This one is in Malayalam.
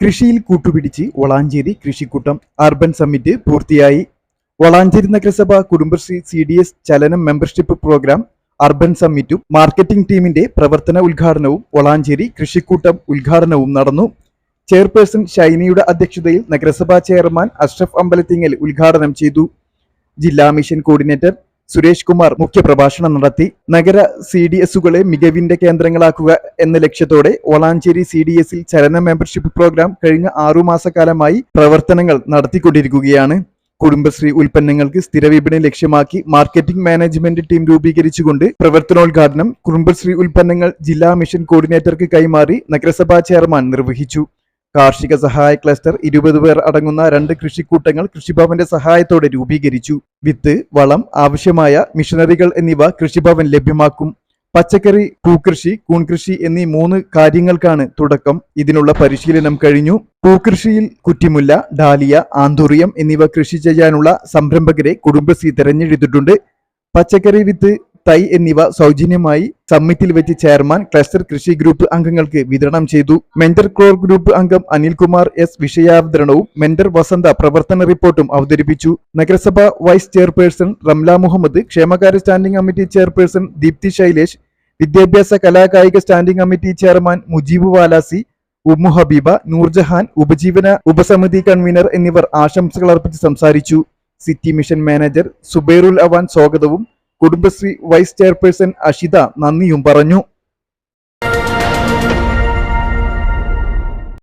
കൃഷിയിൽ കൂട്ടുപിടിച്ച് വളാഞ്ചേരി കൃഷിക്കൂട്ടം അർബൻ സമ്മിറ്റ് പൂർത്തിയായി. വളാഞ്ചേരി നഗരസഭ കുടുംബശ്രീ സി ഡി എസ് ചലനം മെമ്പർഷിപ്പ് പ്രോഗ്രാം അർബൻ സമ്മിറ്റും മാർക്കറ്റിംഗ് ടീമിന്റെ പ്രവർത്തന ഉദ്ഘാടനവും വളാഞ്ചേരി കൃഷിക്കൂട്ടം ഉദ്ഘാടനവും നടന്നു. ചെയർപേഴ്സൺ ഷൈനിയുടെ അധ്യക്ഷതയിൽ നഗരസഭാ ചെയർമാൻ അഷ്റഫ് അമ്പലത്തിങ്ങൽ ഉദ്ഘാടനം ചെയ്തു. ജില്ലാ മിഷൻ കോർഡിനേറ്റർ സുരേഷ് കുമാർ മുഖ്യപ്രഭാഷണം നടത്തി. നഗര സി ഡി എസുകളെ മികവിന്റെ കേന്ദ്രങ്ങളാക്കുക എന്ന ലക്ഷ്യത്തോടെ വളാഞ്ചേരി സി ഡി എസിൽ ചലന മെമ്പർഷിപ്പ് പ്രോഗ്രാം കഴിഞ്ഞ ആറുമാസക്കാലമായി പ്രവർത്തനങ്ങൾ നടത്തിക്കൊണ്ടിരിക്കുകയാണ്. കുടുംബശ്രീ ഉൽപ്പന്നങ്ങൾക്ക് സ്ഥിര വിപണി ലക്ഷ്യമാക്കി മാർക്കറ്റിംഗ് മാനേജ്മെന്റ് ടീം രൂപീകരിച്ചുകൊണ്ട് പ്രവർത്തനോദ്ഘാടനം കുടുംബശ്രീ ഉൽപ്പന്നങ്ങൾ ജില്ലാ മിഷൻ കോർഡിനേറ്റർക്ക് കൈമാറി നഗരസഭാ ചെയർമാൻ നിർവഹിച്ചു. കാർഷിക സഹായ ക്ലസ്റ്റർ ഇരുപത് പേർ അടങ്ങുന്ന രണ്ട് കൃഷിക്കൂട്ടങ്ങൾ കൃഷിഭവന്റെ സഹായത്തോടെ രൂപീകരിച്ചു. വിത്ത് വളം ആവശ്യമായ മിഷനറികൾ എന്നിവ കൃഷിഭവൻ ലഭ്യമാക്കും. പച്ചക്കറി പൂക്കൃഷി കൂൺകൃഷി എന്നീ മൂന്ന് കാര്യങ്ങൾക്കാണ് തുടക്കം. ഇതിനുള്ള പരിശീലനം കഴിഞ്ഞു. പൂക്കൃഷിയിൽ കുറ്റിമുല്ല ഡാലിയ ആന്തൂറിയം എന്നിവ കൃഷി ചെയ്യാനുള്ള സംരംഭകരെ കുടുംബശ്രീ തെരഞ്ഞെടുത്തിട്ടുണ്ട്. പച്ചക്കറി വിത്ത് തൈ എന്നിവ സൗജന്യമായി സമ്മിറ്റിൽ വെച്ച് ചെയർമാൻ ക്ലസ്റ്റർ കൃഷി ഗ്രൂപ്പ് അംഗങ്ങൾക്ക് വിതരണം ചെയ്തു. മെന്റർ കോർ ഗ്രൂപ്പ് അംഗം അനിൽകുമാർ എസ്. വിഷയാവതരണവും മെന്റർ വസന്ത പ്രവർത്തന റിപ്പോർട്ടും അവതരിപ്പിച്ചു. നഗരസഭ വൈസ് ചെയർപേഴ്സൺ റംല മുഹമ്മദ് ക്ഷേമകാര്യ standing committee chairperson Deepthi Shailesh വിദ്യാഭ്യാസ കലാകായിക standing committee chairman Mujeeb Valasi Ummu Habeeba Noorjahan ഉപജീവന ഉപസമിതി കൺവീനർ എന്നിവർ ആശംസകൾ അർപ്പിച്ച് സംസാരിച്ചു. City mission manager Zubairul Awan സ്വാഗതവും കുടുംബശ്രീ വൈസ് ചെയർപേഴ്സൺ അഷിത നന്ദിയും പറഞ്ഞു